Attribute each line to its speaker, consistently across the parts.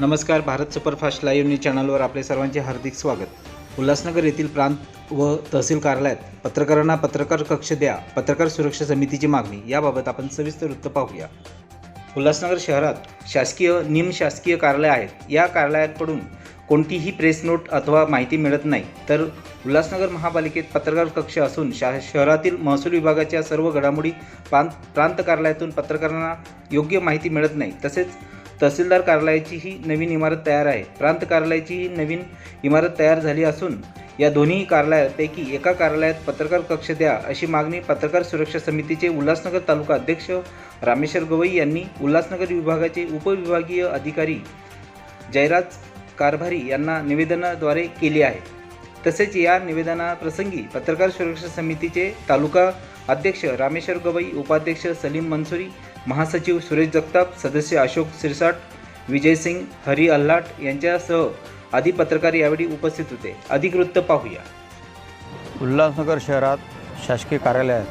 Speaker 1: नमस्कार Bharat superfast live news चॅनलवर आपले सर्वांचे हार्दिक स्वागत. उल्हासनगर येथील प्रांत व तहसील कार्यालयात पत्रकारांना पत्रकार कक्ष द्या पत्रकार सुरक्षा समितीची मागणी याबाबत आपण सविस्तर वृत्त पाहूया. उल्हासनगर शहरात शासकीय निमशासकीय कार्यालय आहेत. या कार्यालयाकडून कोणतीही प्रेस नोट अथवा माहिती मिळत नाही. तर उल्हासनगर महापालिकेत पत्रकार कक्ष असून शा शहरातील महसूल विभागाच्या सर्व घडामोडी प्रांत प्रांत कार्यालयातून पत्रकारांना योग्य माहिती मिळत नाही. तसेच तहसीलदार कार्यालयाची ही नवीन इमारत तयार आहे. प्रांत कार्यालयाची ही नवीन इमारत तयार झाली असून या दोन्ही कार्यालयापैकी एका कार्यालयात पत्रकार कक्ष द्या अशी मागणी पत्रकार सुरक्षा समितीचे उल्हासनगर तालुका अध्यक्ष रामेश्वर गवई यांनी उल्हासनगर विभागाचे उपविभागीय अधिकारी जयराज कारभारी यांना निवेदनाद्वारे केली आहे. तसेच या निवेदनाप्रसंगी पत्रकार सुरक्षा समितीचे तालुका अध्यक्ष रामेश्वर गवई उपाध्यक्ष सलीम मंसुरी महासचिव सुरेश जगताप सदस्य अशोक सिरसाट विजयसिंग हरी अल्लाट यांच्यासह आदी पत्रकार यावेळी उपस्थित होते. अधिक वृत्त पाहूया.
Speaker 2: उल्हासनगर शहरात शासकीय कार्यालय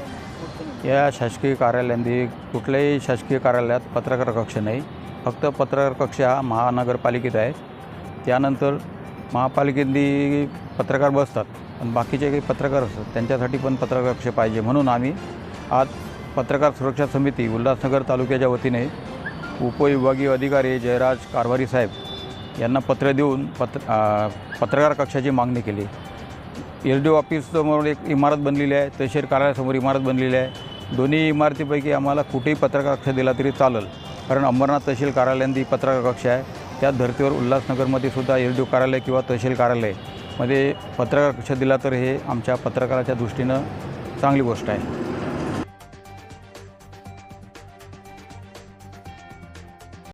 Speaker 2: या शासकीय कार्यालयांनी कुठल्याही शासकीय कार्यालयात पत्रकार कक्ष नाही. फक्त पत्रकार कक्ष हा महानगरपालिकेत आहे. त्यानंतर महापालिकेतली पत्रकार बसतात पण बाकीचे काही पत्रकार असतात त्यांच्यासाठी पण पत्रकार कक्ष पाहिजे म्हणून आम्ही आज पत्रकार सुरक्षा समिती उल्हासनगर तालुक्याच्या वतीने उपविभागीय अधिकारी जयराज कारवारी साहेब यांना पत्र देऊन पत्र पत्रकार कक्षाची मागणी केली. एस डी ऑफिससमोर एक इमारत बनलेली आहे तहसील कार्यालयासमोर इमारत बनलेली आहे. दोन्ही इमारतीपैकी आम्हाला कुठेही पत्रकार कक्ष दिला तरी चालेल कारण अंबरनाथ तहसील कार्यालयांनी पत्रकार कक्ष आहे. त्या धर्तीवर उल्हासनगरमध्ये सुद्धा एस डी कार्यालय किंवा तहसील कार्यालयमध्ये पत्रकार कक्ष दिला तर हे आमच्या पत्रकाराच्या दृष्टीनं चांगली गोष्ट आहे.